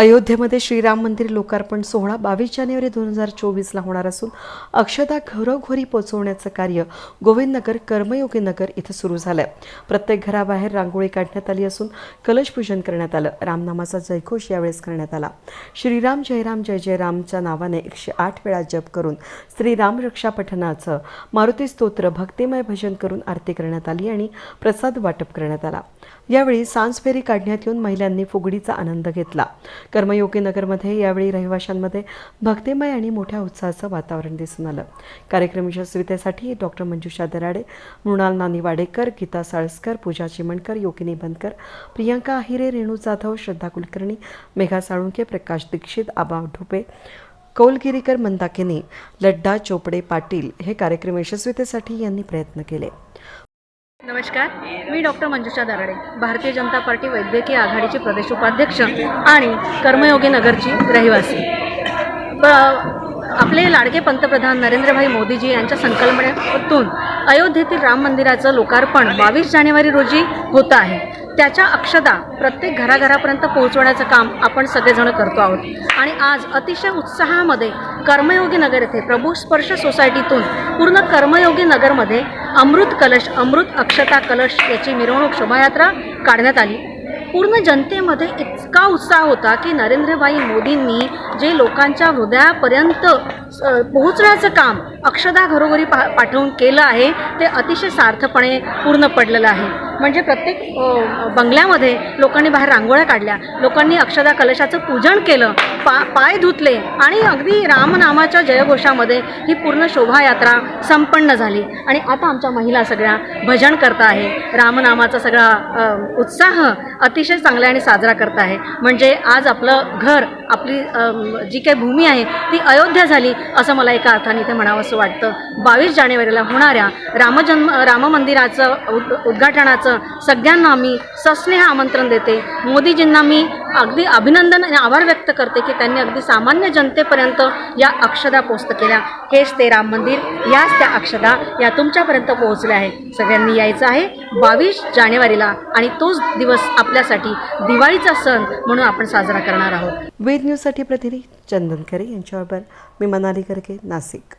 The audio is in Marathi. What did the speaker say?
अयोध्येमध्ये श्रीराम मंदिर लोकार्पण सोहळा बावीस जानेवारी दोन हजार चोवीसला होणार असून अक्षता घरोघरी पोहोचवण्याचं कार्य गोविंदनगर कर्मयोगी नगर इथं सुरू झालंय. प्रत्येक घराबाहेर रांगोळी काढण्यात आली असून कलश पूजन करण्यात आलं. रामनामाचा जयघोष यावेळेस करण्यात आला. श्रीराम जयराम जय जय रामच्या नावाने एकशे आठ वेळा जप करून श्रीराम रक्षा पठणाचं मारुती स्तोत्र भक्तिमय भजन करून आरती करण्यात आली आणि प्रसाद वाटप करण्यात आला. यावेळी सांस फेरी काढण्यात येऊन महिलांनी फुगडीचा आनंद घेतला. कर्मयोगी नगरमध्ये यावेळी रहिवाशांमध्ये भक्तिमय आणि मोठ्या उत्साहाचं वातावरण दिसून आलं. कार्यक्रम यशस्वीतेसाठी डॉक्टर मंजुषा दराडे मृणाल नानी वाडेकर गीता साळसकर पूजा चिमणकर योगिनी बनकर प्रियंका आहिरे रेणू जाधव श्रद्धा कुलकर्णी मेघा साळुंके प्रकाश दीक्षित आबा ढुपे कौलगिरीकर मंदाकिनी लड्डा चोपडे पाटील हे कार्यक्रम यशस्वीतेसाठी यांनी प्रयत्न केले. नमस्कार मी डॉक्टर मंजुषा दराडे भारतीय जनता पार्टी वैद्यकीय आघाडीची प्रदेश उपाध्यक्ष आणि कर्मयोगी नगरची रहिवासी. ब आपले लाडके पंतप्रधान नरेंद्रभाई मोदीजी यांच्या संकल्पनेतून अयोध्येतील राम मंदिराचं लोकार्पण बावीस जानेवारी रोजी होतं आहे. त्याच्या अक्षदा प्रत्येक घराघरापर्यंत पोहोचवण्याचं काम आपण सगळेजण करतो आहोत. आणि आज अतिशय उत्साहामध्ये कर्मयोगी नगर येथे प्रभू स्पर्श सोसायटीतून पूर्ण कर्मयोगी नगरमध्ये अमृत कलश अमृत अक्षता कलश याची मिरवणूक शोभायात्रा काढण्यात आली. पूर्ण जनतेमध्ये इतका उत्साह होता की नरेंद्रभाई मोदींनी जे लोकांच्या हृदयापर्यंत पोहोचण्याचं काम अक्षदा घरोघरी पा पाठवून केलं आहे ते अतिशय सार्थपणे पूर्ण पडलेलं आहे. म्हणजे प्रत्येक बंगल्यामध्ये लोकांनी बाहेर रांगोळ्या काढल्या. लोकांनी अक्षदा कलशाचं पूजन केलं पा पाय धुतले आणि अगदी रामनामाच्या जयघोषामध्ये ही पूर्ण शोभायात्रा संपन्न झाली. आणि आता आमच्या महिला सगळ्या भजन करता आहे. रामनामाचा सगळा उत्साह अतिशय चांगल्याने साजरा करत आहे. म्हणजे आज आपलं घर आपली जी काही भूमी आहे ती अयोध्या झाली असं मला एका अर्थाने इथे म्हणावं असं वाटतं. बावीस जानेवारीला होणाऱ्या रामजन्म राम मंदिराचं उद असं सगळ्यांना मी सस्नेह आमंत्रण देते. मोदीजींना मी अगदी अभिनंदन आणि आभार व्यक्त करते की त्यांनी अगदी सामान्य जनतेपर्यंत या अक्षदा पोस्ट केल्या. हेच ते राम मंदिर याच त्या अक्षदा या तुमच्यापर्यंत पोहोचल्या आहे सगळ्यांनी यायचं आहे बावीस जानेवारीला आणि तोच दिवस आपल्यासाठी दिवाळीचा सण म्हणून आपण साजरा करणार आहोत. वेद न्यूजसाठी प्रतिनिधी चंदन खरे यांच्याबरोबर मी मनाली करके नाशिक.